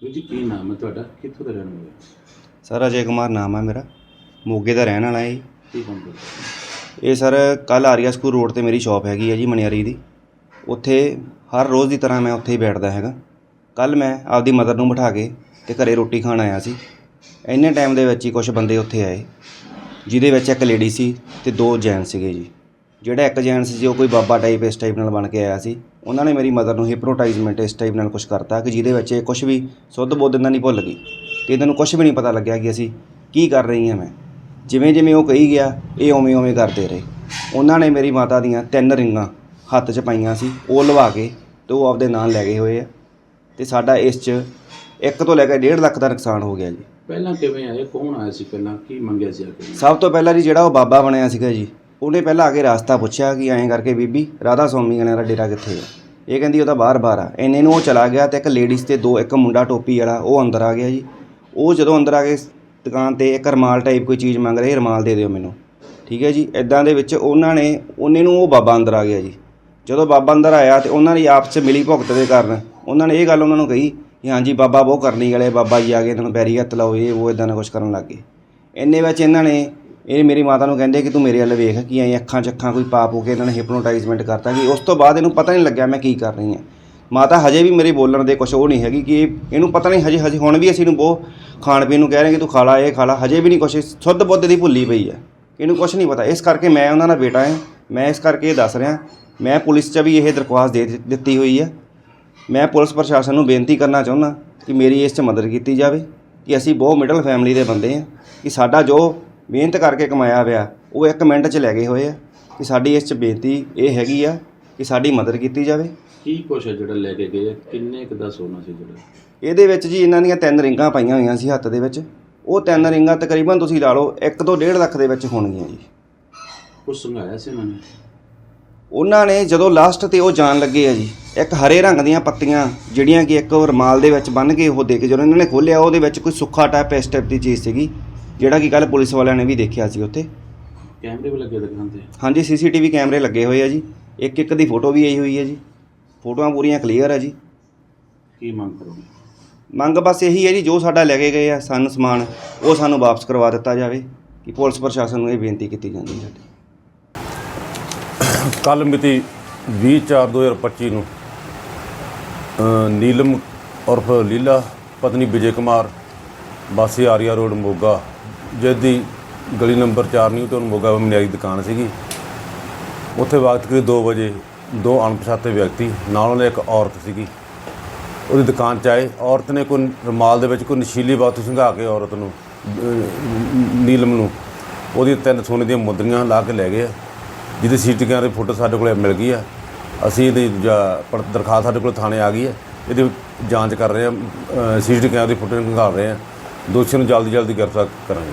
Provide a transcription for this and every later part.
ਵੀਰ ਜੀ ਕੀ ਨਾਮ ਹੈ ਤੁਹਾਡਾ? ਕਿੱਥੋਂ ਦਾ ਰਹਿਣ ਵਾਲੇ ਸਰ ਅਜੇ ਕੁਮਾਰ ਨਾਮ ਹੈ ਮੇਰਾ। ਮੋਗੇ ਦਾ ਰਹਿਣ ਵਾਲਾ ਹੈ ਜੀ। ਕੀ ਕੰਮ ਕਰਦੇ? ਇਹ ਸਰ ਕੱਲ ਆਰੀਆ ਸਕੂਲ ਰੋਡ ਤੇ ਮੇਰੀ ਸ਼ਾਪ ਹੈਗੀ ਹੈ ਜੀ ਮਨਿਆਰੀ ਦੀ। ਉੱਥੇ ਹਰ ਰੋਜ਼ ਦੀ ਤਰ੍ਹਾਂ ਮੈਂ ਉੱਥੇ ਹੀ ਬੈਠਦਾ ਹੈਗਾ। ਕੱਲ ਮੈਂ ਆਪਦੀ ਮਦਰ ਨੂੰ ਬਿਠਾ ਕੇ ਤੇ ਘਰੇ ਰੋਟੀ ਖਾਣ ਆਇਆ ਸੀ। ਇੰਨੇ ਟਾਈਮ ਦੇ ਵਿੱਚ ਹੀ ਕੁਝ ਬੰਦੇ ਉੱਥੇ ਆਏ ਜਿਹਦੇ ਵਿੱਚ ਇੱਕ ਲੇਡੀ ਸੀ ਤੇ ਦੋ ਜੈਂਟਸ ਸੀਗੇ ਜੀ। ਜਿਹੜਾ ਇੱਕ ਜੈਂਟਸ ਸੀ ਉਹ ਕੋਈ ਬਾਬਾ ਟਾਈਪ ਇਸ ਟਾਈਪ ਨਾਲ ਬਣ ਕੇ ਆਇਆ ਸੀ। ਉਹਨਾਂ ਨੇ ਮੇਰੀ ਮਦਰ ਨੂੰ ਹਿਪਨੋਟਾਈਜ਼ਮੈਂਟ ਇਸ ਟਾਈਪ ਨਾਲ ਕੁਝ ਕਰਤਾ ਕਿ ਜਿਹਦੇ ਵਿੱਚ ਇਹ ਕੁਝ ਵੀ ਸੁੱਧ ਬੁੱਧ ਇਹਨਾਂ ਨਹੀਂ ਭੁੱਲ ਗਈ ਤੇ ਇਹਨਾਂ ਨੂੰ ਕੁਝ ਵੀ ਨਹੀਂ ਪਤਾ ਲੱਗਿਆ ਕਿ ਅਸੀਂ ਕੀ ਕਰ ਰਹੀ ਹਾਂ ਮੈਂ। ਜਿਵੇਂ ਜਿਵੇਂ ਉਹ ਕਹੀ ਗਿਆ ਇਹ ਉਵੇਂ ਉਵੇਂ ਕਰਦੇ ਰਹੇ। ਉਹਨਾਂ ਨੇ ਮੇਰੀ ਮਾਤਾ ਦੀਆਂ ਤਿੰਨ ਰਿੰਗਾਂ ਹੱਥ 'ਚ ਪਾਈਆਂ ਸੀ ਉਹ ਲਵਾ ਕੇ ਤੇ ਉਹ ਆਪਦੇ ਨਾਲ ਲੈ ਗਏ ਹੋਏ ਆ। ਤੇ ਸਾਡਾ ਇਸ 'ਚ ਇੱਕ ਤੋਂ ਲੈ ਕੇ 1.5 ਲੱਖ ਦਾ ਨੁਕਸਾਨ ਹੋ ਗਿਆ ਜੀ। ਪਹਿਲਾਂ ਕਿਵੇਂ ਆਏ? ਕੌਣ ਆਇਆ ਸੀ ਪਹਿਲਾਂ? ਕੀ ਮੰਗਿਆ ਸੀ ਆ ਕੇ? ਸਭ ਤੋਂ ਪਹਿਲਾਂ ਜੀ ਜਿਹੜਾ ਉਹ ਬਾਬਾ ਬਣਿਆ ਸੀਗਾ ਜੀ ਉਹਨੇ ਪਹਿਲਾਂ ਆ ਕੇ ਰਾਸਤਾ ਪੁੱਛਿਆ ਕਿ ਐਂ ਕਰਕੇ ਬੀਬੀ ਰਾਧਾ ਸਵਾਮੀ ਵਾਲਿਆਂ ਦਾ ਡੇਰਾ ਕਿੱਥੇ ਆ? ਇਹ ਕਹਿੰਦੀ ਉਹਦਾ ਬਾਹਰ ਬਾਹਰ ਆ। ਇੰਨੇ ਨੂੰ ਉਹ ਚਲਾ ਗਿਆ ਤੇ ਇੱਕ ਲੇਡੀਜ਼ ਤੇ ਦੋ, ਇੱਕ ਮੁੰਡਾ ਟੋਪੀ ਵਾਲਾ, ਉਹ ਅੰਦਰ ਆ ਗਿਆ ਜੀ। ਉਹ ਜਦੋਂ ਅੰਦਰ ਆ ਕੇ ਦੁਕਾਨ ਤੇ ਇੱਕ ਰਮਾਲ ਟਾਈਪ ਕੋਈ ਚੀਜ਼ ਮੰਗ ਰਹੇ ਰਮਾਲ ਦੇ ਦਿਓ ਮੈਨੂੰ। ਠੀਕ ਹੈ ਜੀ? ਇਦਾਂ ਦੇ ਵਿੱਚ ਉਹਨਾਂ ਨੇ, ਉਹਨੇ ਨੂੰ ਉਹ ਬਾਬਾ ਅੰਦਰ ਆ ਗਿਆ ਜੀ। ਜਦੋਂ ਬਾਬਾ ਅੰਦਰ ਆਇਆ ਤੇ ਉਹਨਾਂ ਦੀ ਆਪਸ 'ਚ ਮਿਲੀ ਭੁਗਤ ਦੇ ਕਾਰਨ, ਉਹਨਾਂ ਨੇ ਇਹ ਗੱਲ ਉਹਨਾਂ ਨੂੰ ਕਹੀ ਕਿ ਹਾਂਜੀ ਬਾਬਾ ਬਹੁਤ ਕਰਨੀ ਵਾਲੇ ਬਾਬਾ ਜੀ ਆ ਗਏ, ਇਹਨਾਂ ਨੂੰ ਪੈਰੀ ਹੱਥ ਲਾਓ, ਇਹ, ਉਹ ਇਦਾਂ ਦਾ ਕੁਝ ਕਰਨ ਲੱਗ ਗਏ। ਇੰਨੇ ਵਿੱਚ ਇਹਨਾਂ ਨੇ ਇਹ ਮੇਰੀ ਮਾਤਾ ਨੂੰ ਕਹਿੰਦੇ ਕਿ ਤੂੰ ਮੇਰੇ ਵੱਲ ਵੇਖ ਕਿ ਐਂ ਅੱਖਾਂ 'ਚ ਅੱਖਾਂ ਕੋਈ ਪਾਪ ਹੋ ਕੇ ਇਹਨਾਂ ਨੇ ਹਿਪਨੋਟਾਈਜ਼ਮੈਂਟ ਕਰਤਾ ਕਿ ਉਸ ਤੋਂ ਬਾਅਦ ਇਹਨੂੰ ਪਤਾ ਨਹੀਂ ਲੱਗਿਆ ਮੈਂ ਕੀ ਕਰ ਰਹੀ ਹਾਂ। ਮਾਤਾ ਹਜੇ ਵੀ ਮੇਰੇ ਬੋਲਣ ਦੇ ਕੁਝ ਉਹ ਨਹੀਂ ਹੈਗੀ ਕਿ ਇਹ- ਇਹਨੂੰ ਪਤਾ ਨਹੀਂ ਹਜੇ ਹਜੇ ਹੁਣ ਵੀ ਅਸੀਂ ਇਹਨੂੰ ਬਹੁਤ ਖਾਣ ਪੀਣ ਨੂੰ ਕਹਿ ਰਹੇ ਕਿ ਤੂੰ ਖਾ ਲਾ ਇਹ ਖਾ ਲਾ ਹਜੇ ਵੀ ਨਹੀਂ ਕੁਛ ਸੁੱਧ ਬੁੱਧ ਦੀ ਭੁੱਲੀ ਪਈ ਹੈ। ਇਹਨੂੰ ਕੁਝ ਨਹੀਂ ਪਤਾ। ਇਸ ਕਰਕੇ ਮੈਂ ਉਹਨਾਂ ਦਾ ਬੇਟਾ ਹਾਂ। ਮੈਂ ਇਸ ਕਰਕੇ ਇਹ ਦੱਸ ਰਿਹਾ। ਮੈਂ ਪੁਲਿਸ 'ਚ ਵੀ ਇਹ ਦਰਖਾਸਤ ਦੇ ਦਿੱ- ਦਿੱਤੀ ਹੋਈ ਹੈ। ਮੈਂ ਪੁਲਿਸ ਪ੍ਰਸ਼ਾਸਨ ਨੂੰ ਬੇਨਤੀ ਕਰਨਾ ਚਾਹੁੰਦਾ ਕਿ ਮੇਰੀ ਇਸ 'ਚ ਮਦਦ ਕੀਤੀ ਜਾਵੇ ਕਿ ਅਸੀਂ ਬਹੁਤ ਮਿਡਲ ਫੈਮਿਲੀ ਦੇ ਬੰਦੇ ਹਾਂ ਕਿ ਸਾਡਾ ਜੋ ਮਿਹਨਤ ਕਰਕੇ ਕਮਾਇਆ ਹੋਇਆ ਉਹ ਇੱਕ ਮਿੰਟ 'ਚ ਲੈ ਗਏ ਹੋਏ ਆ ਕਿ ਸਾਡੀ ਇਸ 'ਚ ਬੇਨਤੀ ਇਹ ਹੈਗੀ ਆ ਕਿ ਸਾਡੀ ਮਦਦ ਕੀਤੀ ਜਾਵੇ। ਕੀ ਕੁਛ ਹੈ ਜਿਹੜਾ ਲੈ ਕੇ ਗਏ? ਕਿੰਨੇ ਕੁ ਦਾ ਸੋਨਾ ਸੀ ਜਿਹੜਾ? ਇਹਦੇ ਵਿੱਚ ਜੀ ਇਹਨਾਂ ਦੀਆਂ ਤਿੰਨ ਰਿੰਗਾਂ ਪਾਈਆਂ ਹੋਈਆਂ ਸੀ ਹੱਥ ਦੇ ਵਿੱਚ। ਉਹ ਤਿੰਨ ਰਿੰਗਾਂ ਤਕਰੀਬਨ ਤੁਸੀਂ ਲਾ ਲਓ 1 ਤੋਂ 1.5 ਲੱਖ ਦੇ ਵਿੱਚ ਹੋਣਗੀਆਂ ਜੀ। ਕੁਛ ਸੰਘਾਇਆ ਸੀ ਉਹਨਾਂ ਨੇ? ਉਹਨਾਂ ਨੇ ਜਦੋਂ ਲਾਸਟ ਤੇ ਉਹ ਜਾਣ ਲੱਗੇ ਆ ਜੀ ਇੱਕ ਹਰੇ ਰੰਗ ਦੀਆਂ ਪੱਤੀਆਂ ਜਿਹੜੀਆਂ ਕਿ ਇੱਕ ਰਮਾਲ ਦੇ ਵਿੱਚ ਬੰਨ੍ਹ ਕੇ ਉਹ ਦੇ ਕੇ ਜਦੋਂ ਇਹਨਾਂ ਨੇ ਖੋਲ੍ਹਿਆ ਉਹਦੇ ਵਿੱਚ ਕੋਈ ਸੁੱਖਾ ਟਾਈਪ ਇਸ ਟਾਈਪ ਦੀ ਚੀਜ਼ ਸੀਗੀ। ਜਿਹੜਾ ਕਿ ਕੱਲ ਪੁਲਿਸ ਵਾਲਿਆਂ ਨੇ ਵੀ ਦੇਖਿਆ ਸੀ ਉੱਥੇ। ਕੈਮਰੇ ਵੀ ਲੱਗੇ ਦੁਕਾਨ ਤੇ। ਹਾਂਜੀ ਸੀਸੀਟੀਵੀ ਕੈਮਰੇ ਲੱਗੇ ਹੋਏ ਆ ਜੀ। ਇੱਕ ਇੱਕ ਦੀ ਫੋਟੋ ਵੀ ਆਈ ਹੋਈ ਹੈ ਜੀ। ਫੋਟੋਆਂ ਪੂਰੀਆਂ ਕਲੀਅਰ ਆ ਜੀ। ਕੀ ਮੰਗ ਕਰੋਗੇ? ਮੰਗ ਬਸ ਇਹੀ ਹੈ ਜੀ ਜੋ ਸਾਡਾ ਲੈ ਕੇ ਗਏ ਆ ਸਾਨੂੰ ਸਮਾਨ ਉਹ ਸਾਨੂੰ ਵਾਪਸ ਕਰਵਾ ਦਿੱਤਾ ਜਾਵੇ ਕਿ ਪੁਲਿਸ ਪ੍ਰਸ਼ਾਸਨ ਨੂੰ ਇਹ ਬੇਨਤੀ ਕੀਤੀ ਜਾਂਦੀ ਹੈ ਸਾਡੀ। ਕੱਲ ਮਿਤੀ 20/4/2025 ਨੂੰ ਨੀਲਮ ਉਰਫ ਲੀਲਾ ਪਤਨੀ ਵਿਜੇ ਕੁਮਾਰ ਵਾਸੀ ਆਰੀਆ ਰੋਡ ਮੋਗਾ ਜਿਹਦੀ ਗਲੀ ਨੰਬਰ 4 ਨਿਊ ਟਾਊਨ ਮੋਗਾ ਮਨਿਆਰੀ ਦੁਕਾਨ ਸੀਗੀ। ਉੱਥੇ ਵਕਤ ਕਰੀਬ 2 ਵਜੇ ਦੋ ਅਣਪਛਾਤੇ ਵਿਅਕਤੀ, ਨਾਲ ਉਹਨੇ ਇੱਕ ਔਰਤ ਸੀਗੀ। ਉਹਦੀ ਦੁਕਾਨ 'ਚ ਆਏ। ਔਰਤ ਨੇ ਕੋਈ ਰੁਮਾਲ ਦੇ ਵਿੱਚ ਕੋਈ ਨਸ਼ੀਲੀ ਵਸਤੂ ਸੰਘਾ ਕੇ ਔਰਤ ਨੂੰ ਨੀਲਮ ਨੂੰ, ਉਹਦੀ ਤਿੰਨ ਸੋਨੇ ਦੀਆਂ ਮੁੰਦਰੀਆਂ ਲਾ ਕੇ ਲੈ ਗਏ। ਆ ਜਿਹਦੀ ਸੀਟੀ ਕੈਮਰੇ ਫੋਟੋ ਸਾਡੇ ਕੋਲ ਮਿਲ ਗਈ ਆ। ਅਸੀਂ ਇਹਦੀ ਜਾ- ਦਰਖਾਸਤ ਸਾਡੇ ਕੋਲ ਥਾਣੇ ਆ ਗਈ ਹੈ ਇਹਦੀ ਜਾਂਚ ਕਰ ਰਹੇ ਆ ਸੀਟੀ ਕੈਮਰੇ ਦੀ ਫੋਟੋ ਨਿਕਾਲ ਰਹੇ ਆ। ਦੋਸ਼ੀ ਨੂੰ ਜਲਦੀ ਜਲਦੀ ਗ੍ਰਿਫਤਾਰ ਕਰਾਂਗੇ।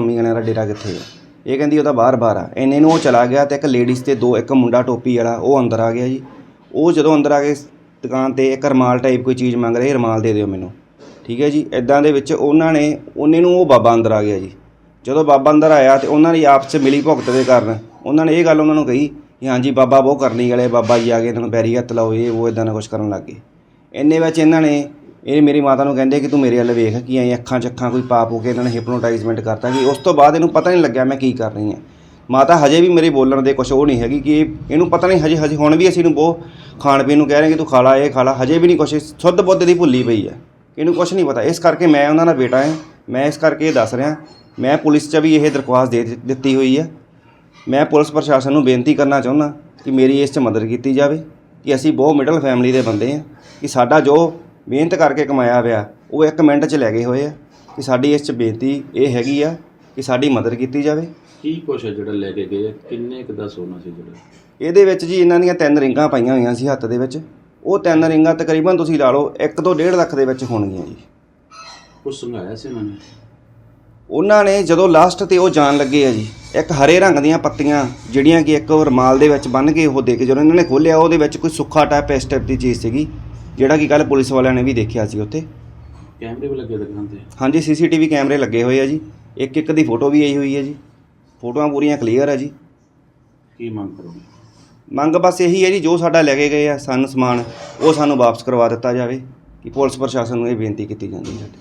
ਮੰਮੀ ਕਹਿੰਦਾ ਡੇਰਾ ਕਿੱਥੇ ਆ? ਇਹ ਕਹਿੰਦੀ ਉਹਦਾ ਬਾਹਰ ਬਾਹਰ ਆ। ਇੰਨੇ ਨੂੰ ਉਹ ਚਲਾ ਗਿਆ ਤੇ ਇੱਕ ਲੇਡੀਜ਼ ਤੇ ਦੋ, ਇੱਕ ਮੁੰਡਾ ਟੋਪੀ ਵਾਲਾ, ਉਹ ਅੰਦਰ ਆ ਗਿਆ ਜੀ। ਉਹ ਜਦੋਂ ਅੰਦਰ ਆ ਕੇ ਦੁਕਾਨ ਤੇ ਇੱਕ ਰਮਾਲ ਟਾਈਪ ਕੋਈ ਚੀਜ਼ ਮੰਗ ਰਹੇ ਰਮਾਲ ਦੇ ਦਿਓ ਮੈਨੂੰ। ਠੀਕ ਹੈ ਜੀ? ਇਦਾਂ ਦੇ ਵਿੱਚ ਉਹਨਾਂ ਨੇ, ਉਹਨੇ ਨੂੰ ਉਹ ਬਾਬਾ ਅੰਦਰ ਆ ਗਿਆ ਜੀ। ਜਦੋਂ ਬਾਬਾ ਅੰਦਰ ਆਇਆ ਤੇ ਉਹਨਾਂ ਦੀ ਆਪਸ 'ਚ ਮਿਲੀ ਭੁਗਤ ਦੇ ਕਾਰਨ, ਉਹਨਾਂ ਨੇ ਇਹ ਗੱਲ ਉਹਨਾਂ ਨੂੰ ਕਹੀ ਕਿ ਹਾਂਜੀ, ਬਾਬਾ ਬਹੁਤ ਕਰਨੀ ਵਾਲੇ ਬਾਬਾ ਜੀ ਆ ਗਏ, ਇਹਨਾਂ ਨੂੰ ਪੈਰੀ ਹੱਥ ਲਾਓ, ਇਹ, ਉਹ ਇਦਾਂ ਦਾ ਕੁਝ ਕਰਨ ਲੱਗ ਗਏ। ਇੰਨੇ ਵਿੱਚ ਇਹਨਾਂ ਨੇ ਇਹ ਮੇਰੀ ਮਾਤਾ ਨੂੰ ਕਹਿੰਦੇ ਕਿ ਤੂੰ ਮੇਰੇ ਵੱਲ ਵੇਖ ਕਿ ਐਂ ਅੱਖਾਂ 'ਚ ਅੱਖਾਂ ਕੋਈ ਪਾਪ ਹੋ ਕੇ ਇਹਨਾਂ ਨੇ ਹਿਪਨੋਟਾਈਜ਼ਮੈਂਟ ਕਰਤਾ ਕਿ ਉਸ ਤੋਂ ਬਾਅਦ ਇਹਨੂੰ ਪਤਾ ਨਹੀਂ ਲੱਗਿਆ ਮੈਂ ਕੀ ਕਰ ਰਹੀ ਹਾਂ। ਮਾਤਾ ਹਜੇ ਵੀ ਮੇਰੇ ਬੋਲਣ ਦੇ ਕੁਝ ਉਹ ਨਹੀਂ ਹੈਗੀ ਕਿ ਇਹ- ਇਹਨੂੰ ਪਤਾ ਨਹੀਂ ਹਜੇ ਹਜੇ ਹੁਣ ਵੀ ਅਸੀਂ ਇਹਨੂੰ ਬਹੁਤ ਖਾਣ ਪੀਣ ਨੂੰ ਕਹਿ ਰਹੇ ਕਿ ਤੂੰ ਖਾ ਲਾ ਇਹ ਖਾ ਲਾ ਹਜੇ ਵੀ ਨਹੀਂ ਕੁਛ ਸੁੱਧ ਬੁੱਧ ਦੀ ਭੁੱਲੀ ਪਈ ਹੈ। ਇਹਨੂੰ ਕੁਝ ਨਹੀਂ ਪਤਾ। ਇਸ ਕਰਕੇ ਮੈਂ ਉਹਨਾਂ ਦਾ ਬੇਟਾ ਹਾਂ। ਮੈਂ ਇਸ ਕਰਕੇ ਇਹ ਦੱਸ ਰਿਹਾ। ਮੈਂ ਪੁਲਿਸ 'ਚ ਵੀ ਇਹ ਦਰਖਾਸਤ ਦੇ ਦਿੱ- ਦਿੱਤੀ ਹੋਈ ਹੈ। ਮੈਂ ਪੁਲਿਸ ਪ੍ਰਸ਼ਾਸਨ ਨੂੰ ਬੇਨਤੀ ਕਰਨਾ ਚਾਹੁੰਦਾ ਕਿ ਮੇਰੀ ਇਸ 'ਚ ਮਦਦ ਕੀਤੀ ਜਾਵੇ, ਕਿ ਅਸੀਂ ਬਹੁਤ ਮਿਡਲ ਫੈਮਿਲੀ ਦੇ ਬੰਦੇ ਹਾਂ, ਕਿ ਸਾਡਾ ਜੋ ਮਿਹਨਤ ਕਰਕੇ ਕਮਾਇਆ ਹੋਇਆ ਉਹ ਇੱਕ ਮਿੰਟ 'ਚ ਲੈ ਗਏ ਹੋਏ ਆ ਕਿ ਸਾਡੀ ਇਸ 'ਚ ਬੇਨਤੀ ਇਹ ਹੈਗੀ ਆ ਕਿ ਸਾਡੀ ਮਦਦ ਕੀਤੀ ਜਾਵੇ। ਕੀ ਕੁਛ ਹੈ ਜਿਹੜਾ ਲੈ ਕੇ ਗਏ? ਕਿੰਨੇ ਕੁ ਦਾ ਸੋਨਾ ਸੀ ਜਿਹੜਾ? ਇਹਦੇ ਵਿੱਚ ਜੀ ਇਹਨਾਂ ਦੀਆਂ ਤਿੰਨ ਰਿੰਗਾਂ ਪਾਈਆਂ ਹੋਈਆਂ ਸੀ ਹੱਥ ਦੇ ਵਿੱਚ। ਉਹ ਤਿੰਨ ਰਿੰਗਾਂ ਤਕਰੀਬਨ ਤੁਸੀਂ ਲਾ ਲਓ 1 ਤੋਂ 1.5 ਲੱਖ ਦੇ ਵਿੱਚ ਹੋਣਗੀਆਂ ਜੀ। ਕੁਛ ਸੰਘਾਇਆ ਸੀ ਉਹਨਾਂ ਨੇ? ਉਹਨਾਂ ਨੇ ਜਦੋਂ ਲਾਸਟ ਤੇ ਉਹ ਜਾਣ ਲੱਗੇ ਆ ਜੀ ਇੱਕ ਹਰੇ ਰੰਗ ਦੀਆਂ ਪੱਤੀਆਂ ਜਿਹੜੀਆਂ ਕਿ ਇੱਕ ਰਮਾਲ ਦੇ ਵਿੱਚ ਬੰਨ੍ਹ ਕੇ ਉਹ ਦੇ ਕੇ ਜਦੋਂ ਇਹਨਾਂ ਨੇ ਖੋਲ੍ਹਿਆ ਉਹਦੇ ਵਿੱਚ ਕੋਈ ਸੁੱਖਾ ਟਾਈਪ ਇਸ ਟਾਈਪ ਦੀ ਚੀਜ਼ ਸੀਗੀ। ਜਿਹੜਾ ਕਿ ਕੱਲ ਪੁਲਿਸ ਵਾਲਿਆਂ ਨੇ ਵੀ ਦੇਖਿਆ ਸੀ ਉੱਥੇ। ਕੈਮਰੇ ਵੀ ਲੱਗੇ ਦੁਕਾਨ ਤੇ। ਹਾਂਜੀ ਸੀਸੀਟੀਵੀ ਕੈਮਰੇ ਲੱਗੇ ਹੋਏ ਆ ਜੀ। ਇੱਕ ਇੱਕ ਦੀ ਫੋਟੋ ਵੀ ਆਈ ਹੋਈ ਹੈ ਜੀ। ਫੋਟੋਆਂ ਪੂਰੀਆਂ ਕਲੀਅਰ ਆ ਜੀ। ਕੀ ਮੰਗ ਕਰੋਗੇ? ਮੰਗ ਬਸ ਇਹੀ ਹੈ ਜੀ ਜੋ ਸਾਡਾ ਲੈ ਕੇ ਗਏ ਆ ਸਾਨੂੰ ਸਮਾਨ ਉਹ ਸਾਨੂੰ ਵਾਪਸ ਕਰਵਾ ਦਿੱਤਾ ਜਾਵੇ ਕਿ ਪੁਲਿਸ ਪ੍ਰਸ਼ਾਸਨ ਨੂੰ ਇਹ ਬੇਨਤੀ ਕੀਤੀ ਜਾਂਦੀ ਹੈ। ਸਾਡੀ